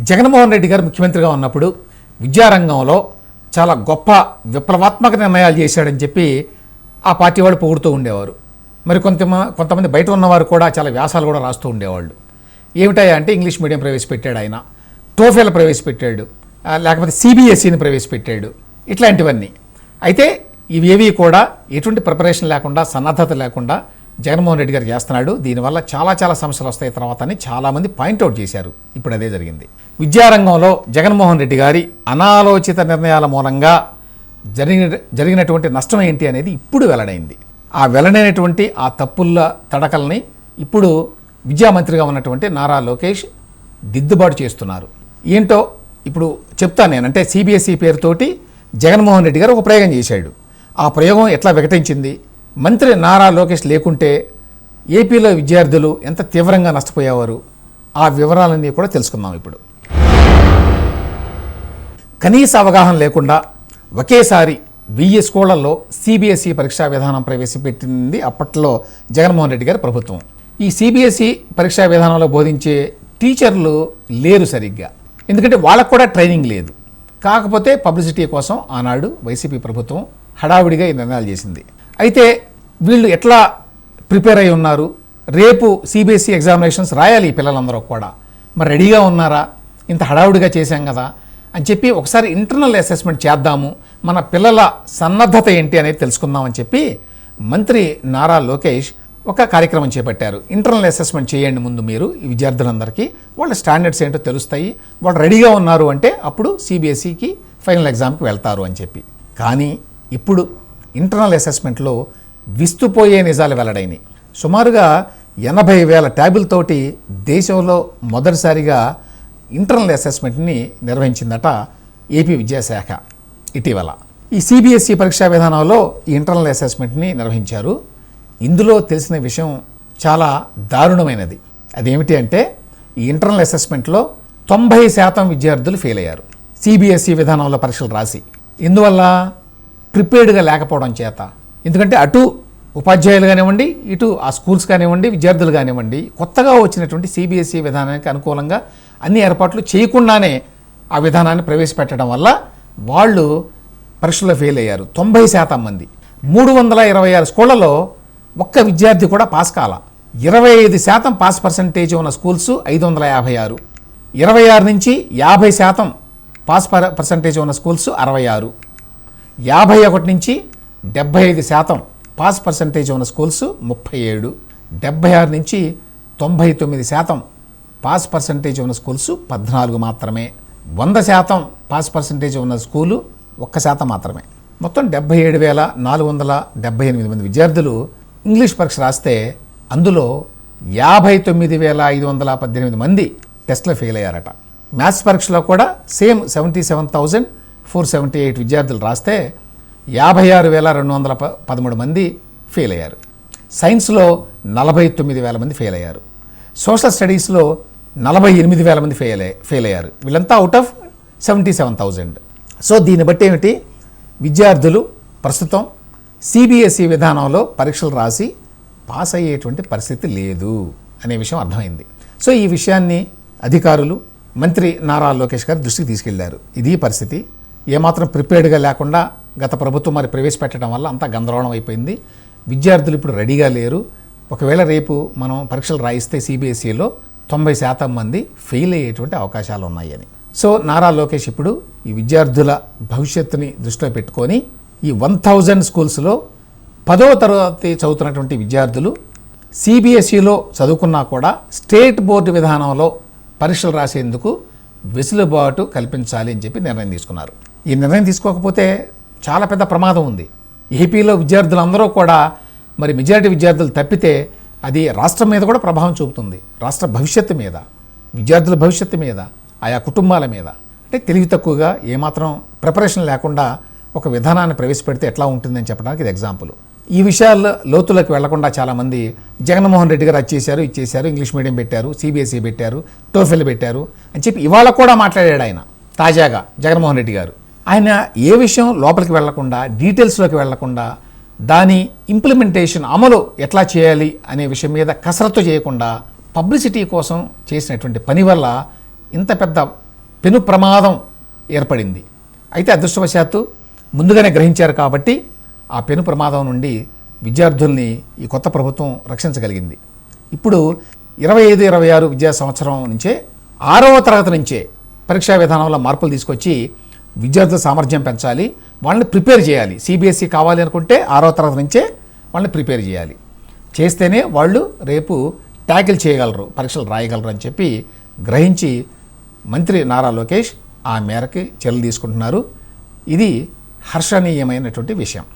జగన్మోహన్ రెడ్డి గారు ముఖ్యమంత్రిగా ఉన్నప్పుడు విద్యారంగంలో చాలా గొప్ప విప్లవాత్మక నిర్ణయాలు చేశాడని చెప్పి ఆ పార్టీ వాళ్ళు పొగుడుతూ ఉండేవారు. మరి కొంత కొంతమంది బయట ఉన్నవారు కూడా చాలా వ్యాసాలు కూడా రాస్తూ ఉండేవాళ్ళు. ఏమిటాయా అంటే ఇంగ్లీష్ మీడియం ప్రవేశపెట్టాడు ఆయన. టోఫెల్ ప్రవేశపెట్టాడు. లేకపోతే సిబిఎస్ఈని ప్రవేశపెట్టాడు. ఇట్లాంటివన్నీ. అయితే ఇవేవి కూడా ఎటువంటి ప్రిపరేషన్ లేకుండా సన్నద్ధత లేకుండా జగన్మోహన్ రెడ్డి గారు చేస్తున్నాడు. దీనివల్ల చాలా చాలా సమస్యలు వస్తాయి. తర్వాత అని చాలామంది పాయింట్అవుట్ చేశారు. ఇప్పుడు అదే జరిగింది. విద్యారంగంలో జగన్మోహన్ రెడ్డి గారి అనాలోచిత నిర్ణయాల మూలంగా జరిగిన జరిగినటువంటి నష్టం ఏంటి అనేది ఇప్పుడు వెల్లడైంది. ఆ వెల్లడైనటువంటి ఆ తప్పుల తడకల్ని ఇప్పుడు విద్యామంత్రిగా ఉన్నటువంటి నారా లోకేష్ దిద్దుబాటు చేస్తున్నారు. ఏంటో ఇప్పుడు చెప్తాను నేను. అంటే సిబిఎస్ఈ పేరుతోటి జగన్మోహన్ రెడ్డి గారు ఒక ప్రయోగం చేశాడు. ఆ ప్రయోగం ఎట్లా వికటించింది? మంత్రి నారా లోకేష్ లేకుంటే ఏపీలో విద్యార్థులు ఎంత తీవ్రంగా నష్టపోయేవారు? ఆ వివరాలన్నీ కూడా తెలుసుకుందాం ఇప్పుడు. కనీస అవగాహన లేకుండా ఒకేసారి వెయ్యి స్కూళ్ళలో సిబిఎస్ఈ పరీక్షా విధానం ప్రవేశపెట్టింది అప్పట్లో జగన్మోహన్ రెడ్డి గారి ప్రభుత్వం. ఈ సిబిఎస్ఈ పరీక్షా విధానంలో బోధించే టీచర్లు లేరు సరిగ్గా. ఎందుకంటే వాళ్ళకు కూడా ట్రైనింగ్ లేదు. కాకపోతే పబ్లిసిటీ కోసం ఆనాడు వైసీపీ ప్రభుత్వం హడావిడిగా ఈ నిర్ణయాలు చేసింది. అయితే వీళ్ళు ఎట్లా ప్రిపేర్ అయి ఉన్నారు? రేపు సిబిఎస్ఈ ఎగ్జామినేషన్స్ రాయాలి ఈ పిల్లలందరూ కూడా. మరి రెడీగా ఉన్నారా? ఇంత హడావుడిగా చేశాం కదా. అని చెప్పి ఒకసారి ఇంటర్నల్ అసెస్మెంట్ చేద్దాము. మన పిల్లల సన్నద్ధత ఏంటి అనేది తెలుసుకుందామని చెప్పి మంత్రి నారా లోకేష్ ఒక కార్యక్రమం చేపట్టారు. ఇంటర్నల్ అసెస్మెంట్ చేయండి ముందు మీరు ఈ విద్యార్థులందరికీ. వాళ్ళ స్టాండర్డ్స్ ఏంటో తెలుస్తాయి. వాళ్ళు రెడీగా ఉన్నారు అంటే అప్పుడు సిబిఎస్ఈకి ఫైనల్ ఎగ్జామ్కి వెళ్తారు అని చెప్పి. కానీ ఇప్పుడు ఇంటర్నల్ అసెస్మెంట్లో విస్తుపోయే నిజాలు వెల్లడైనాయి. సుమారుగా ఎనభై వేల ట్యాబులతోటి దేశంలో మొదటిసారిగా ఇంటర్నల్ అసెస్మెంట్ని నిర్వహించిందట ఏపీ విద్యాశాఖ ఇటీవల. ఈ సిబిఎస్ఈ పరీక్షా విధానంలో ఈ ఇంటర్నల్ అసెస్మెంట్ని నిర్వహించారు. ఇందులో తెలిసిన విషయం చాలా దారుణమైనది. అదేమిటి అంటే ఈ ఇంటర్నల్ అసెస్మెంట్లో తొంభై శాతం విద్యార్థులు ఫెయిల్ అయ్యారు. సిబిఎస్ఈ విధానంలో పరీక్షలు రాసి. ఇందువల్ల ప్రిపేర్డ్గా లేకపోవడం చేత. ఎందుకంటే అటు ఉపాధ్యాయులు కానివ్వండి ఇటు ఆ స్కూల్స్ కానివ్వండి విద్యార్థులు కానివ్వండి కొత్తగా వచ్చినటువంటి సిబిఎస్ఈ విధానానికి అనుకూలంగా అన్ని ఏర్పాట్లు చేయకుండానే ఆ విధానాన్ని ప్రవేశపెట్టడం వల్ల వాళ్ళు పరీక్షలో ఫెయిల్ అయ్యారు. తొంభై శాతం మంది. మూడు వందల ఇరవై ఆరు స్కూళ్ళలో ఒక్క విద్యార్థి కూడా పాస్ కాల. ఇరవై ఐదు శాతం పాస్ పర్సంటేజ్ ఉన్న స్కూల్స్ ఐదు వందల యాభై ఆరు. ఇరవై ఆరు నుంచి యాభై శాతం పాస్ పర్ పర్సంటేజ్ ఉన్న స్కూల్స్ అరవై ఆరు. యాభై ఒకటి నుంచి డెబ్భై ఐదు శాతం పాస్ పర్సంటేజ్ ఉన్న స్కూల్స్ ముప్పై ఏడు డెబ్బై ఆరు నుంచి తొంభై తొమ్మిది శాతం పాస్ పర్సంటేజ్ ఉన్న స్కూల్స్ పద్నాలుగు మాత్రమే. వంద శాతం పాస్ పర్సంటేజ్ ఉన్న స్కూలు ఒక్క శాతం మాత్రమే. మొత్తం డెబ్బై ఏడు వేల నాలుగు వందల డెబ్బై ఎనిమిది మంది విద్యార్థులు ఇంగ్లీష్ పరీక్ష రాస్తే అందులో యాభై తొమ్మిది వేల ఐదు వందల పద్దెనిమిది మంది టెస్ట్లో ఫెయిల్ అయ్యారట. మ్యాథ్స్ పరీక్షలో కూడా same seventy seven thousand four seventy eight విద్యార్థులు రాస్తే యాభై ఆరు వేల రెండు వందల ప పదమూడు మంది ఫెయిల్ అయ్యారు. సైన్స్లో నలభై తొమ్మిది వేల మంది ఫెయిల్ అయ్యారు. సోషల్ స్టడీస్లో నలభై ఎనిమిది వేల మంది ఫెయిల్ ఫెయిల్ అయ్యారు. వీళ్ళంతా out of seventy seven thousand so దీన్ని బట్టి ఏమిటి? విద్యార్థులు ప్రస్తుతం సిబిఎస్ఈ విధానంలో పరీక్షలు రాసి పాస్ అయ్యేటువంటి పరిస్థితి లేదు అనే విషయం అర్థమైంది. సో ఈ విషయాన్ని అధికారులు మంత్రి నారా లోకేష్ గారు దృష్టికి తీసుకెళ్ళారు. ఇది పరిస్థితి. ఏమాత్రం ప్రిపేర్డ్గా లేకుండా గత ప్రభుత్వం మరి ప్రవేశపెట్టడం వల్ల అంతా గందరగోళం అయిపోయింది. విద్యార్థులు ఇప్పుడు రెడీగా లేరు. ఒకవేళ రేపు మనం పరీక్షలు రాయిస్తే సిబిఎస్ఈలో తొంభై శాతం మంది ఫెయిల్ అయ్యేటువంటి అవకాశాలు ఉన్నాయని సో నారా లోకేష్ ఇప్పుడు ఈ విద్యార్థుల భవిష్యత్తుని దృష్టిలో పెట్టుకొని ఈ వన్ థౌజండ్ స్కూల్స్లో పదో తరగతి చదువుతున్నటువంటి విద్యార్థులు సిబిఎస్ఈలో చదువుకున్నా కూడా స్టేట్ బోర్డు విధానంలో పరీక్షలు రాసేందుకు వెసులుబాటు కల్పించాలి అని చెప్పి నిర్ణయం తీసుకున్నారు. ఈ నిర్ణయం తీసుకోకపోతే చాలా పెద్ద ప్రమాదం ఉంది. ఏపీలో విద్యార్థులందరూ కూడా మరి మెజారిటీ విద్యార్థులు తప్పితే అది రాష్ట్రం మీద కూడా ప్రభావం చూపుతుంది. రాష్ట్ర భవిష్యత్తు మీద విద్యార్థుల భవిష్యత్తు మీద ఆయా కుటుంబాల మీద. అంటే తెలివి తక్కువగా ఏమాత్రం ప్రిపరేషన్ లేకుండా ఒక విధానాన్ని ప్రవేశపెడితే ఎట్లా ఉంటుందని చెప్పడానికి ఇది ఎగ్జాంపుల్. ఈ విషయాల్లో లోతులకు వెళ్ళకుండా చాలామంది జగన్మోహన్ రెడ్డి గారు వచ్చేసారు ఇచ్చేశారు ఇంగ్లీష్ మీడియం పెట్టారు సిబిఎస్ఈ పెట్టారు టోఫెల్ పెట్టారు అని చెప్పి ఇవాళ కూడా మాట్లాడాడు ఆయన తాజాగా జగన్మోహన్ రెడ్డి గారు. ఆయన ఏ విషయం లోపలికి వెళ్ళకుండా డీటెయిల్స్లోకి వెళ్ళకుండా దాని ఇంప్లిమెంటేషన్ అమలు ఎట్లా చేయాలి అనే విషయం మీద కసరత్తు చేయకుండా పబ్లిసిటీ కోసం చేసినటువంటి పని వల్ల ఇంత పెద్ద పెను ప్రమాదం ఏర్పడింది. అయితే అదృష్టవశాత్తు ముందుగానే గ్రహించారు కాబట్టి ఆ పెను ప్రమాదం నుండి విద్యార్థుల్ని ఈ కొత్త ప్రభుత్వం రక్షించగలిగింది. ఇప్పుడు ఇరవై ఐదు ఇరవై ఆరు విద్యా సంవత్సరం నుంచే ఆరవ తరగతి నుంచే పరీక్షా విధానంలో మార్పులు తీసుకొచ్చి విద్యార్థుల సామర్థ్యం పెంచాలి వాళ్ళని ప్రిపేర్ చేయాలి. సిబిఎస్ఈ కావాలి అనుకుంటే ఆరో తరగతి నుంచే వాళ్ళని ప్రిపేర్ చేయాలి. చేస్తేనే వాళ్ళు రేపు ట్యాకిల్ చేయగలరు పరీక్షలు రాయగలరు అని చెప్పి గ్రహించి మంత్రి నారా లోకేష్ ఆ మేరకి చర్యలు తీసుకుంటున్నారు. ఇది హర్షణీయమైనటువంటి విషయం.